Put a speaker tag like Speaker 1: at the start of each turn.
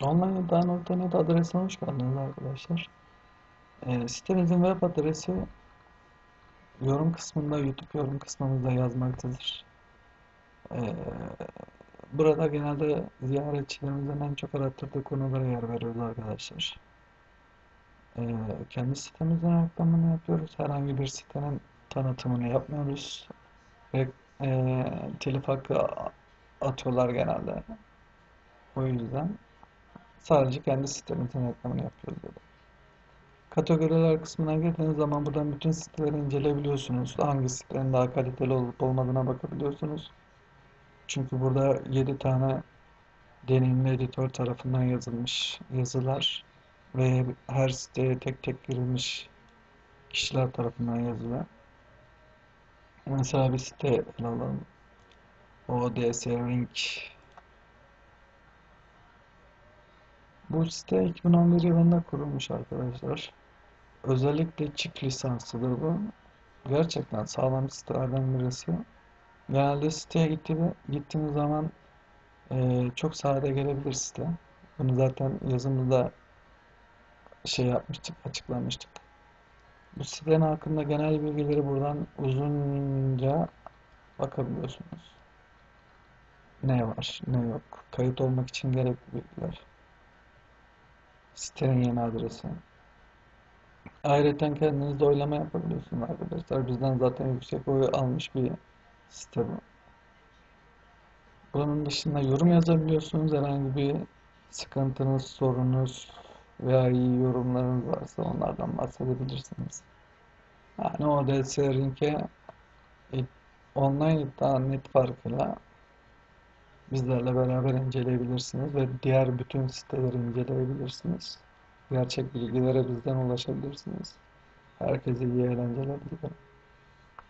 Speaker 1: Online.net adresine hoş geldiniz arkadaşlar. Ee, sitemizin web adresi yorum kısmında, YouTube yorum kısmımızda yazmaktadır. Ee, burada genelde ziyaretçilerimizin en çok arattırdığı konulara yer veriyoruz arkadaşlar. Ee, kendi sitemizin reklamını yapıyoruz. Herhangi bir sitenin tanıtımını yapmıyoruz. Ve e, telif hakkı atıyorlar genelde. O yüzden Sadece kendi sitemizin reklamını yapıyoruz dedi. Kategoriler kısmına girdiğiniz zaman buradan bütün siteleri inceleyebiliyorsunuz. Hangi sitelerin daha kaliteli olup olmadığına bakabiliyorsunuz. Çünkü burada 7 tane deneyimli editör tarafından yazılmış yazılar ve her siteye tek tek girilmiş kişiler tarafından yazılar. Mesela bir site alalım. ODS Ring Bu site 2011 yılında kurulmuş arkadaşlar. Özellikle çift lisanslıdır bu. Gerçekten sağlam sitelerden birisi. Genelde siteye gittiğinde, gittiğiniz zaman e, çok sade gelebilir site. Bunu zaten yazımızda şey yapmıştık, açıklamıştık. Bu sitenin hakkında genel bilgileri buradan uzunca bakabiliyorsunuz. Ne var, ne yok. Kayıt olmak için gerekli bilgiler. Sitenin yeni adresi. Ayrıca kendiniz oylama yapabiliyorsunuz arkadaşlar. Bizden zaten yüksek oy almış bir site bu. Bunun dışında yorum yazabiliyorsunuz. Herhangi bir sıkıntınız, sorunuz veya iyi yorumlarınız varsa onlardan bahsedebilirsiniz. Yani o ODS Ring'e online iddia net farkıyla bizlerle beraber inceleyebilirsiniz ve diğer bütün siteleri inceleyebilirsiniz. Gerçek bilgilere bizden ulaşabilirsiniz. Herkese iyi eğlenceler dilerim.